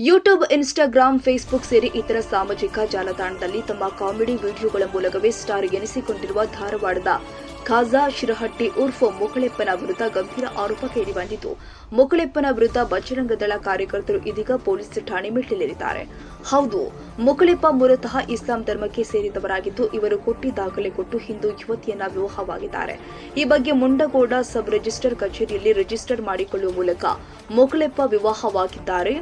YouTube Instagram Facebook ಸೇರಿ ಇತರ ಸಾಮಾಜಿಕ ಜಾಲತಾಣದಲ್ಲಿ ತಮ್ಮ ಕಾಮಿಡಿ ವಿಡಿಯೋಗಳ ಮೂಲಕವೇ ಸ್ಟಾರ್ ಎನಿಸಿಕೊಂಡಿರುವ ಧಾರವಾಡದ ಖಾಜಾ, ಶಿರಹಟ್ಟಿ, ಉರ್ಫ್, ಮೊಕಳೆಪ್ಪನ ವಿರುದ್ಧ ಗಂಭೀರ ಆರೋಪ ಕೇಳಿಬಂದಿತು ಮೊಕಳೆಪ್ಪನ ವಿರುದ್ಧ ಬಜರಂಗದಳ ಕಾರ್ಯಕರ್ತರು ಇದೀಗ ಪೊಲೀಸ್ ಠಾಣೆ ಮೆಟ್ಟಿಲೇರಿದ್ದಾರೆ. ಹೌದು, ಮೊಕಳೆಪ್ಪ ಮೂಲತಃ ಇಸ್ಲಾಂ ಧರ್ಮಕ್ಕೆ ಸೇರಿದವರಾಗಿದ್ದು, ಇವರು ಕೊಟ್ಟಿ ದಾಖಲೆ ಕೊಟ್ಟು ಹಿಂದೂ ಯುವತಿಯನ್ನ ವಿವಾಹವಾಗಿದ್ದಾರೆ. ಈ ಬಗ್ಗೆ ಮುಂಡಗೋಡ ಸಬ್ ರಿಜಿಸ್ಟರ್ ಕಚೇರಿಯಲ್ಲಿ ರಿಜಿಸ್ಟರ್ ಮಾಡಿಕೊಳ್ಳುವ ಮೂಲಕ ಮೊಕಳೆಪ್ಪ ವಿವಾಹವಾಗಿದ್ದಾರೆ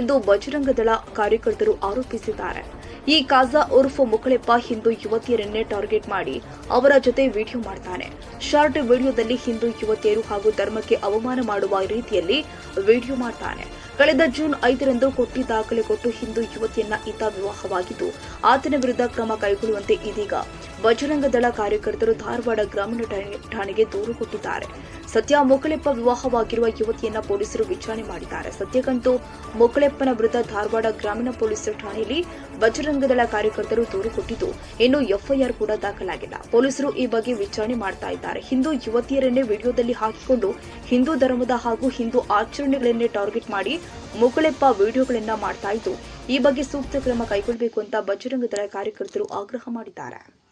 ಎಂದು ಬಜರಂಗದಳ ಕಾರ್ಯಕರ್ತರು ಆರೋಪಿಸಿದ್ದಾರೆ. ಈ ಕಾಜಾ ಉರ್ಫ್ ಮುಕಳೆಪ್ಪ ಹಿಂದೂ ಯುವತಿಯರನ್ನೇ ಟಾರ್ಗೆಟ್ ಮಾಡಿ ಅವರ ಜೊತೆ ವಿಡಿಯೋ ಮಾಡ್ತಾನೆ. ಶಾರ್ಟ್ ವಿಡಿಯೋದಲ್ಲಿ ಹಿಂದೂ ಯುವತಿಯರು ಹಾಗೂ ಧರ್ಮಕ್ಕೆ ಅವಮಾನ ಮಾಡುವ ರೀತಿಯಲ್ಲಿ ವಿಡಿಯೋ ಮಾಡ್ತಾನೆ. ಕಳೆದ ಜೂನ್ ಐದರಂದು ಕೊಟ್ಟಿ ದಾಖಲೆ ಕೊಟ್ಟು ಹಿಂದೂ ಯುವತಿಯನ್ನ ಈತ ವಿವಾಹವಾಗಿದ್ದು, ಆತನ ವಿರುದ್ಧ ಕ್ರಮ ಕೈಗೊಳ್ಳುವಂತೆ ಇದೀಗ ಬಜರಂಗ ದಳ ಕಾರ್ಯಕರ್ತರು ಧಾರವಾಡ ಗ್ರಾಮೀಣ ಠಾಣೆ- ಠಾಣೆಗೆ ದೂರು ಕೊಟ್ಟಿದ್ದಾರೆ. ಸತ್ಯ ಮೊಕಳೆಪ್ಪ ವಿವಾಹವಾಗಿರುವ ಯುವತಿಯನ್ನ ಪೊಲೀಸರು ವಿಚಾರಣೆ ಮಾಡಿದ್ದಾರೆ. ಸದ್ಯಕ್ಕಂತೂ ಮೊಕಳೆಪ್ಪನ ವಿರುದ್ಧ ಧಾರವಾಡ ಗ್ರಾಮೀಣ ಪೊಲೀಸ್ ಠಾಣೆಯಲ್ಲಿ ಬಜರಂಗದಳ ಕಾರ್ಯಕರ್ತರು ದೂರು ಕೊಟ್ಟಿದ್ದು, ಇನ್ನು ಎಫ್ಐಆರ್ ಕೂಡ ದಾಖಲಾಗಿಲ್ಲ. ಪೊಲೀಸರು ಈ ಬಗ್ಗೆ ವಿಚಾರಣೆ ಮಾಡ್ತಾ ಇದ್ದಾರೆ. ಹಿಂದೂ ಯುವತಿಯರನ್ನೇ ವಿಡಿಯೋದಲ್ಲಿ ಹಾಕಿಕೊಂಡು ಹಿಂದೂ ಧರ್ಮದ ಹಾಗೂ ಹಿಂದೂ ಆಚರಣೆಗಳನ್ನೇ ಟಾರ್ಗೆಟ್ ಮಾಡಿ ಮೊಕಳೆಪ್ಪ ವಿಡಿಯೋಗಳನ್ನ ಮಾಡ್ತಾ ಇದ್ದು, ಈ ಬಗ್ಗೆ ಸೂಕ್ತ ಕ್ರಮ ಕೈಗೊಳ್ಳಬೇಕು ಅಂತ ಬಜರಂಗದಳ ಕಾರ್ಯಕರ್ತರು ಆಗ್ರಹ ಮಾಡಿದ್ದಾರೆ.